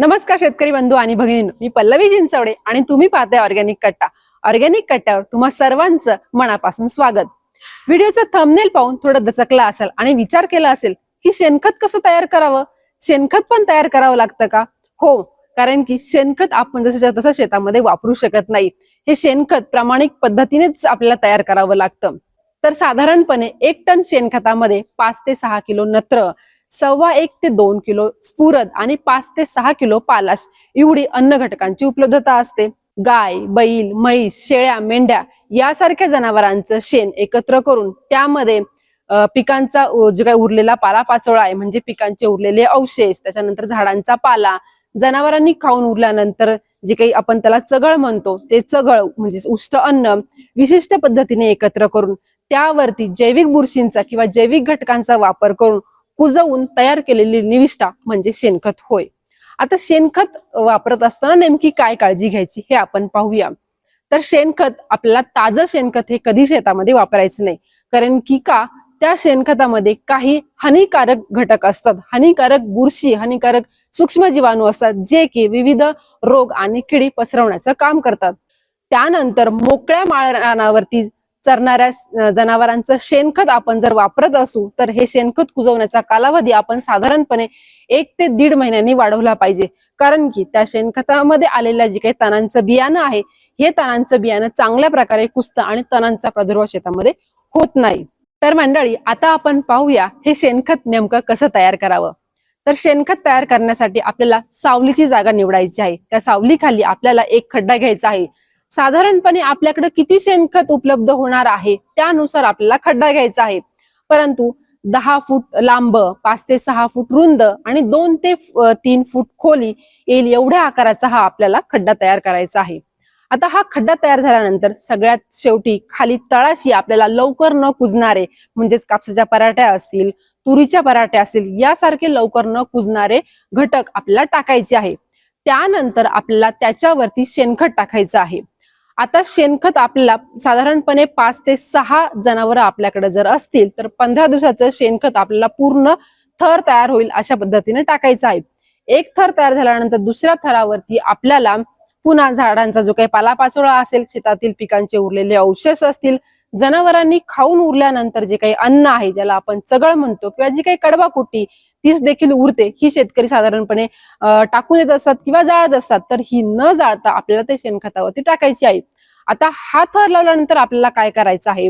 नमस्कार शेतकरी बंधू आणि भगिनी मी पल्लवी जिंचवडे आणि तुम्ही पाहताय ऑर्गॅनिक कट्टा. ऑर्गॅनिक कट्ट्यावर तुम्हा सर्वांचं मनापासून स्वागत. व्हिडिओचा थंबनेल पाहून थोडं दचकला असेल आणि विचार केला असेल की शेणखत कसं तयार करावं? शेणखत पण तयार करावं लागतं का? हो कारण की शेणखत आपण जसं तसं शेतामध्ये वापरू शकत नाही. हे शेणखत प्रामाणिक पद्धतीनेच आपल्याला तयार करावं लागतं. तर साधारणपणे एक टन शेणखतामध्ये पाच ते सहा किलो नत्र सव्वा एक ते दोन किलो स्फुरद आणि पाच ते सहा किलो पालाश एवढी अन्न घटकांची उपलब्धता असते. गाय बैल म्हैस शेळ्या मेंढ्या यासारख्या जनावरांचं शेण एकत्र करून त्यामध्ये पिकांचा जे जो काही उरलेला पाला पाचोळा आहे म्हणजे पिकांचे उरलेले अवशेष त्याच्यानंतर झाडांचा पाला जनावरांनी खाऊन उरल्यानंतर जे काही आपण त्याला चगळ म्हणतो ते चगळ म्हणजे उष्ट अन्न विशिष्ट पद्धतीने एकत्र करून त्यावरती जैविक बुरशींचा किंवा जैविक घटकांचा वापर करून कुजवून तयार केलेली निविष्ठा म्हणजे शेणखत होय. आता शेणखत वापरत असताना नेमकी काय काळजी घ्यायची हे आपण पाहूया. तर शेणखत आपल्याला ताजं शेणखत हे कधी शेतामध्ये वापरायचं नाही. कारण की का? त्या शेणखतामध्ये काही हानिकारक घटक असतात. हानिकारक बुरशी हानिकारक सूक्ष्म जीवाणू असतात जे की विविध रोग आणि किडी पसरवण्याचं काम करतात. त्यानंतर मोकळ्या माळरानावरती चरणाऱ्या जनावरांचं शेणखत आपण जर वापरत असू तर हे शेणखत कुजवण्याचा कालावधी आपण साधारणपणे एक ते दीड महिन्यांनी वाढवला पाहिजे. कारण की त्या शेणखतामध्ये आलेल्या जे काही तणांचं बियाणं आहे हे तणांचं बियाणं चांगल्या प्रकारे कुसतं आणि तणांचा प्रादुर्भाव शेतामध्ये होत नाही. तर मंडळी आता आपण पाहूया हे शेणखत नेमकं कसं तयार करावं? तर शेणखत तयार करण्यासाठी आपल्याला सावलीची जागा निवडायची आहे. त्या सावलीखाली आपल्याला एक खड्डा घ्यायचा आहे. साधारणपणे आपल्याकडे किती शेणखत उपलब्ध होणार आहे त्यानुसार आपल्याला खड्डा घ्यायचा आहे. परंतु दहा फूट लांब पाच ते सहा फूट रुंद आणि दोन ते तीन फूट खोली येईल एवढ्या आकाराचा हा आपल्याला खड्डा तयार करायचा आहे. आता हा खड्डा तयार झाल्यानंतर सगळ्यात शेवटी खाली तळाशी आपल्याला लवकर न कुजणारे म्हणजेच कापसाच्या पराठ्या असतील तुरीच्या पराठ्या असतील यासारखे लवकर न कुजणारे घटक आपल्याला टाकायचे आहे. त्यानंतर आपल्याला त्याच्यावरती शेणखत टाकायचं आहे. आता शेणखत आपल्याला साधारणपणे पाच ते सहा जनावरं आपल्याकडे जर असतील तर पंधरा दिवसाचं शेणखत आपल्याला पूर्ण थर तयार होईल अशा पद्धतीने टाकायचं आहे. एक थर तयार झाल्यानंतर दुसऱ्या थरावरती आपल्याला पुन्हा झाडांचा जो काही पालापाचोळा असेल शेतातील पिकांचे उरलेले अवशेष असतील जनावरांनी खाऊन उरल्यानंतर जे काही अन्न आहे ज्याला आपण चगळ म्हणतो किंवा जी काही कडवाकुटी तीच देखील उरते. ही शेतकरी साधारणपणे टाकून येत असतात किंवा जाळत असतात तर ही न जाळता आपल्याला ते शेणखतावरती टाकायची आहे. आता हा थर लावल्यानंतर आपल्याला काय करायचं आहे?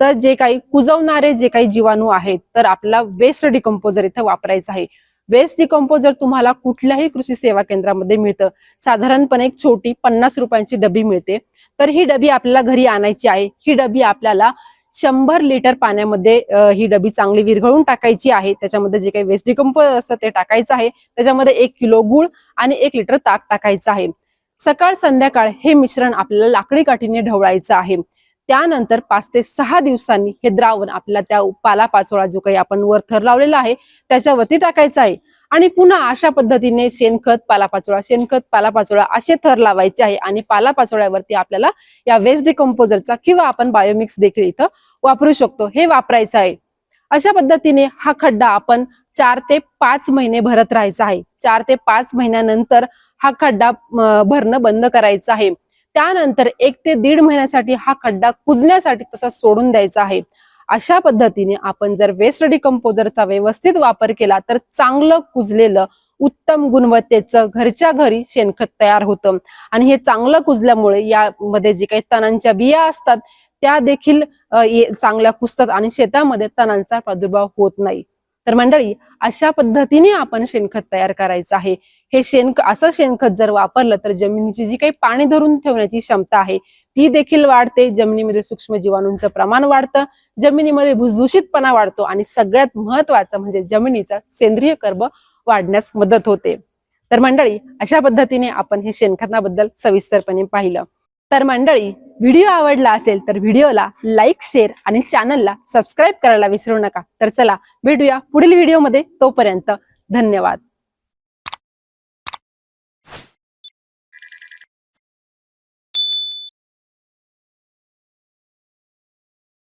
तर जे काही कुजवणारे जे काही जीवाणू आहेत तर आपल्याला वेस्ट डिकम्पोजर इथं वापरायचं आहे. वेस्ट डिकम्पोजर तुम्हाला कुठल्याही कृषी सेवा केंद्रामध्ये मिळतं. साधारणपणे एक छोटी पन्नास रुपयांची डबी मिळते. तर ही डबी आपल्याला घरी आणायची आहे. ही डबी आपल्याला शंभर लिटर पाण्यामध्ये ही डबी चांगली विरघळून टाकायची आहे. त्याच्यामध्ये जे काही वेस्ट डिकम्पोज असतं ते टाकायचं आहे. त्याच्यामध्ये एक किलो गुळ आणि एक लिटर ताक टाकायचं आहे. सकाळ संध्याकाळ हे मिश्रण आपल्याला लाकडी काठीने ढवळायचं आहे. त्यानंतर पाच ते सहा दिवसांनी हे द्रावण आपल्याला त्या पालापाचोळा जो काही आपण वर थर लावलेला आहे त्याच्यावरती टाकायचं आहे. आणि पुन्हा अशा पद्धतीने शेणखत पालापाचोळा शेणखत पालापाचोळा असे थर लावायचे आहे आणि पालापाचोळ्यावरती आपल्याला या वेस्ट डिकम्पोजरचा किंवा आपण बायोमिक्स देखील इथं वापरू शकतो. हे वापरायचं आहे. अशा पद्धतीने हा खड्डा आपण चार ते पाच महिने भरत राहायचा आहे. चार ते पाच महिन्यानंतर हा खड्डा भरणं बंद करायचा आहे. त्यानंतर एक ते दीड महिन्यासाठी हा खड्डा कुजण्यासाठी तसा सोडून द्यायचा आहे. अशा पद्धतीने आपण जर वेस्ट डिकम्पोजरचा व्यवस्थित वापर केला तर चांगलं कुजलेलं उत्तम गुणवत्तेचं घरच्या घरी शेणखत तयार होतं. आणि हे चांगलं कुजल्यामुळे यामध्ये जे काही तणांच्या बिया असतात त्या देखील चांगल्या कुजतात आणि शेतामध्ये तणांचा प्रादुर्भाव होत नाही. तर मंडळी अशा पद्धतीने आपण शेणखत तयार करायचं आहे. हे शेणख असं शेणखत जर वापरलं तर जमिनीची जी काही पाणी धरून ठेवण्याची क्षमता आहे ती देखील वाढते. जमिनीमध्ये सूक्ष्म जीवाणूंचं प्रमाण वाढतं जमिनीमध्ये भुसभुशीतपणा वाढतो आणि सगळ्यात महत्वाचं म्हणजे जमिनीचा सेंद्रिय कर्ब वाढण्यास मदत होते. तर मंडळी अशा पद्धतीने आपण हे शेणखताबद्दल सविस्तरपणे पाहिलं. तर मंडळी व्हिडिओ आवडला असेल तर व्हिडिओला लाईक शेअर आणि चॅनलला सबस्क्राईब करायला विसरू नका. तर चला भेटूया पुढील व्हिडिओमध्ये. तोपर्यंत धन्यवाद.